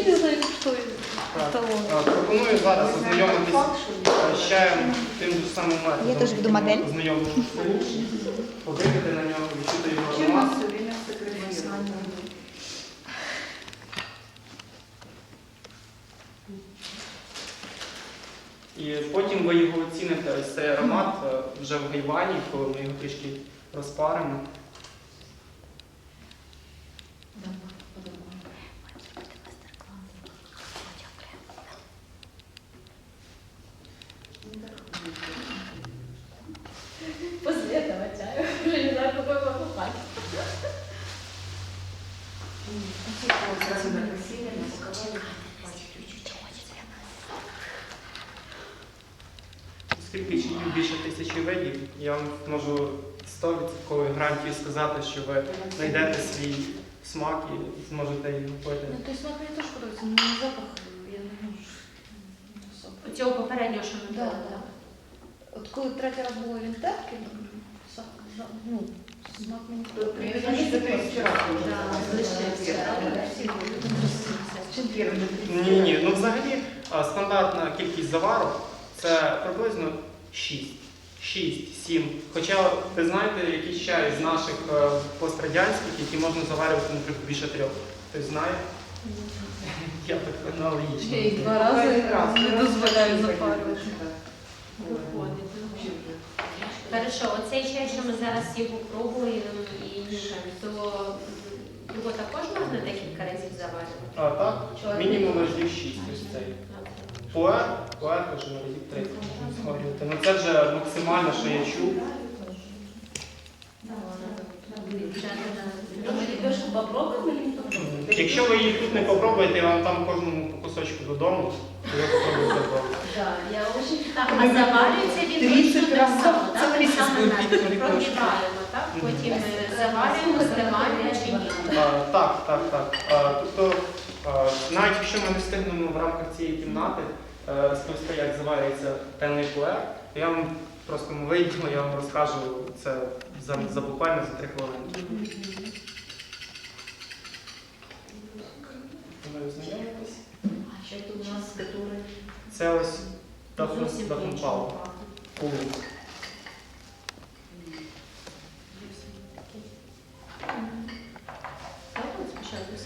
взагалі не знаю, що Так. Е, Пропоную зараз ознайомитись е, ще тим же самим методом. Я теж веду модель. Ознайомитись з на нього, відчути його аромат. І потім ви його оціните ось цей аромат е, вже в гайвані, коли ми його трішки розпаримо. Покупать. Оскільки чаїв більше тисячі видів, я вам можу 100% гарантію сказати, що ви знайдете свій смак і зможете її пити. Ну, той смак мені теж подобається, але запах я не можу. Цього попереднього, що ми Да, пили, да. так? От коли третій раз було він терпкий, ну, Да, залишився. Ні, ні, ну взагалі а, стандартна кількість заварок це приблизно 6. 6-7. Хоча ви знаєте якийсь чай з наших е, пострадянських, які можна заварювати, наприклад, більше трьох. Хтось знає? Я так аналогічно. Я їх два рази не дозволяю запарювати. Хорошо, оцей чай, що ми зараз його пробуємо і нюхаємо, то його також можна декілька разів заварювати? А так, мінімум разів 6 ось цей. Пуер, пуер на разів 30 згорювати. Ну це вже максимально, що я чув. Якщо ви їх тут не попробуєте, я вам там кожному по кусочку додому, я. Да, я очень... Так, а заварюється він 30 точно так само, Це так? тридцять Саме буде так, так? Потім е, заварюємо, зливаємо чи ні? Так, так, так. Тобто, навіть якщо ми не встигнемо в рамках цієї кімнати е, розповісти, як заварюється темний пуер, то я вам просто ми вийдемо, я вам розкажу це за, за буквально за три хвилини. Ви Ще тут у нас катури. Це ось Дахунпау. Кулу. Так, от спочатку